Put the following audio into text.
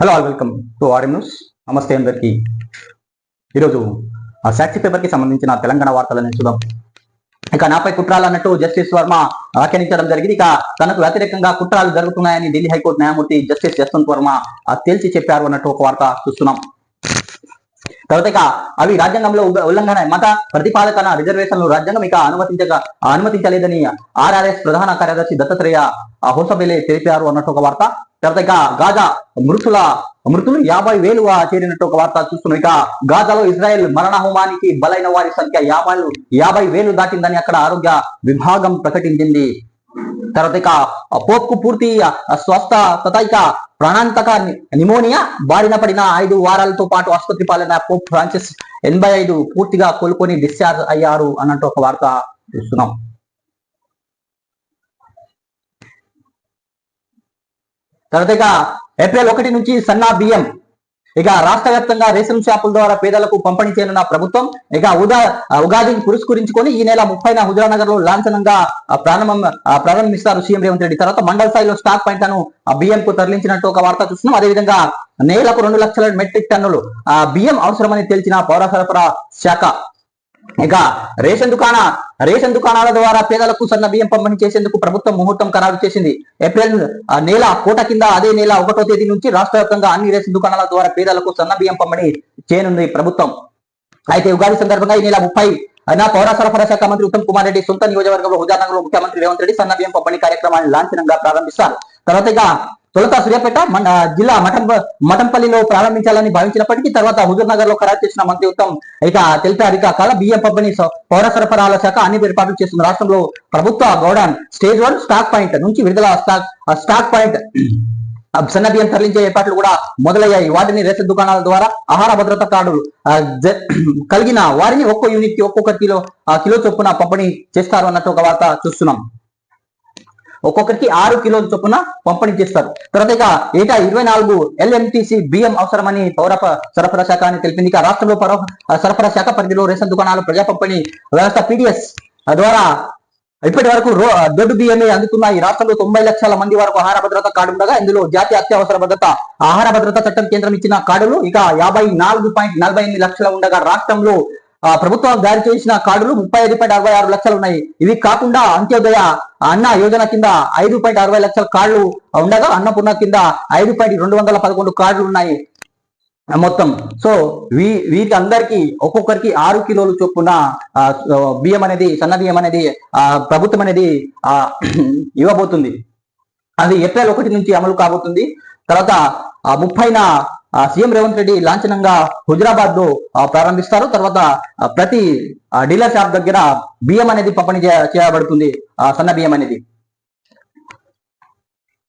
Hello all welcome to RM news నమస్తే అందరికీ. ఈరోజు ఆ సాక్షి పేపర్కి సంబంధించిన తెలంగాణ వార్తలను చూద్దాం. ఇక నాపై కుట్రాలు అన్నట్టు జస్టిస్ వర్మ వ్యాఖ్యానించడం జరిగింది. ఇక తనకు వ్యతిరేకంగా కుట్రాలు జరుగుతున్నాయని ఢిల్లీ హైకోర్టు న్యాయమూర్తి జస్టిస్ యశ్వంత్ వర్మ ఆ, తేల్చి చెప్పారు అన్నట్టు ఒక వార్త చూస్తున్నాం. తర్వాత ఇక అవి రాజ్యాంగంలో ఉల్లంఘన మత ప్రతిపాదకన రిజర్వేషన్లు రాజ్యాంగం ఇక అనుమతించక అనుమతించలేదని ఆర్ఆర్ఎస్ ప్రధాన కార్యదర్శి దత్తాత్రేయ ఆ, హోసబెలే తెలిపారు అన్నట్టు ఒక వార్త. తర్వాత ఇక గాజా మృతుల మృతులు యాభై వేలు చేరినట్టు ఒక వార్త చూస్తున్నాం. ఇక గాజాలో ఇజ్రాయెల్ మరణ హోమానికి బలైన వారి సంఖ్య యాభై యాభై వేలు దాటిందని అక్కడ ఆరోగ్య విభాగం ప్రకటించింది. తర్వాత ఇక పోప్కు పూర్తి స్వస్థ తత ఇక ప్రాణాంతక నిమోనియా బారిన పడిన ఐదు వారాలతో పాటు ఆసుపత్రి పాలన పోప్ ఫ్రాన్సిస్ ఎనభై ఐదు పూర్తిగా కోలుకొని డిశ్చార్జ్ అయ్యారు అన్నట్టు ఒక వార్త చూస్తున్నాం. తర్వాత ఇక ఏప్రిల్ ఒకటి నుంచి సన్నా బియ్యం. ఇక రాష్ట్ర వ్యాప్తంగా రేషన్ షాపుల ద్వారా పేదలకు పంపిణీ చేయనున్న ప్రభుత్వం ఇక ఉదా ఉగాదిని పురస్కరించుకొని ఈ నెల ముప్పైన హుజరానగర్లో లాంఛనంగా ప్రారంభం ప్రారంభిస్తారు సీఎం రేవంత్ రెడ్డి. తర్వాత మండల స్థాయిలో స్టాక్ పాయింట్లను బియ్యం కు తరలించినట్టు ఒక వార్త చూస్తున్నాం. అదేవిధంగా నేలకు రెండు లక్షల మెట్రిక్ టన్నులు ఆ బియ్యం అవసరమని తెలిసిన పౌర సరఫరా శాఖ ఇక రేషన్ దుకాణ రేషన్ దుకాణాల ద్వారా పేదలకు సన్న బియ్యం పంపిణీ చేసేందుకు ప్రభుత్వం ముహూర్తం ఖరారు చేసింది. ఏప్రిల్ నెల కోట కింద అదే నెల ఒకటో తేదీ నుంచి రాష్ట్ర వ్యాప్తంగా అన్ని రేషన్ దుకాణాల ద్వారా పేదలకు సన్న బియ్యం పంపిణీ చేయనుంది ప్రభుత్వం. అయితే ఉగాది సందర్భంగా ఈ నెల ముప్పై అయినా పౌర సరఫరా శాఖ మంత్రి ఉత్తమ్ కుమార్ రెడ్డి సొంత నియోజకవర్గంలో హుజానగర్లో ముఖ్యమంత్రి రేవంత్ రెడ్డి సన్న బియ్యం పంపిణీ కార్యక్రమాన్ని లాంఛనంగా ప్రారంభిస్తారు. తర్వాత ఇక తొలుత సూర్యాపేట జిల్లా మఠం మఠంపల్లిలో ప్రారంభించాలని భావించినప్పటికీ తర్వాత హుజూర్ నగర్లో ఖరారు చేసిన మంత్రి ఉత్తమ్ ఇక తెలిపారు ఇక కాల బియ్యం పంపిణీ పౌర సరఫరాల శాఖ అన్ని ఏర్పాట్లు చేస్తున్న రాష్ట్రంలో ప్రభుత్వ godown stage one stock point నుంచి విడుదల స్టాక్ స్టాక్ పాయింట్ సన్న బియ్యం తరలించే ఏర్పాట్లు కూడా మొదలయ్యాయి. వాటిని రేషన్ దుకాణాల ద్వారా ఆహార భద్రత కార్డులు కలిగిన వారిని ఒక్కో యూనిట్కి ఒక్కొక్క కిలో కిలో చొప్పున పంపిణీ చేస్తారు అన్నట్టు ఒక వార్త చూస్తున్నాం. ఒక్కొక్కరికి ఆరు కిలోల చొప్పున పంపిణీ చేస్తారు. తర్వాత ఇక ఏటా ఇరవై నాలుగు ఎల్ఎంటీసీ బియ్యం అవసరమని పౌర సరఫరా శాఖ అని తెలిపింది. ఇక రాష్ట్రంలో సరఫరా శాఖ పరిధిలో రేషన్ దుకాణాలు ప్రజా పంపిణీ వ్యవస్థ పీడిఎస్ ద్వారా ఇప్పటి వరకు దొడ్డు బియ్యమే అందుతున్న ఈ రాష్ట్రంలో తొంభై లక్షల మంది వరకు ఆహార భద్రత కార్డు ఉండగా ఇందులో జాతీయ అత్యవసర భద్రత ఆహార భద్రత చట్టం కేంద్రం ఇచ్చిన కార్డులు ఇక యాభై నాలుగు పాయింట్ నలభై ఎనిమిది లక్షల ఉండగా రాష్ట్రంలో ప్రభుత్వం జారీ చేసిన కార్డులు ముప్పై ఐదు పాయింట్ అరవై ఆరు లక్షలు ఉన్నాయి ఇవి కాకుండా అంత్యోదయ అన్న యోజన కింద ఐదు పాయింట్ అరవై లక్షల కార్డులు ఉండగా అన్నపూర్ణ కింద ఐదు పాయింట్ రెండు వందల పదకొండు కార్డులు ఉన్నాయి మొత్తం. సో వీ వీరికి అందరికి ఒక్కొక్కరికి ఆరు కిలోలు చొప్పున ఆ, బియ్యం అనేది సన్న బియ్యం అనేది ఆ, ప్రభుత్వం అనేది ఆ, ఇవ్వబోతుంది. అది ఏప్రిల్ ఒకటి నుంచి అమలు కాబోతుంది. తర్వాత ఆ, ముప్పైన సీఎం రేవంత్ రెడ్డి లాంఛనంగా హుజరాబాద్లో ప్రారంభిస్తారు. తర్వాత ప్రతి ఆ, డీలర్ షాప్ దగ్గర బియ్యం అనేది పంపిణీ చేయబడుతుంది. ఆ, సన్న బియ్యం అనేది.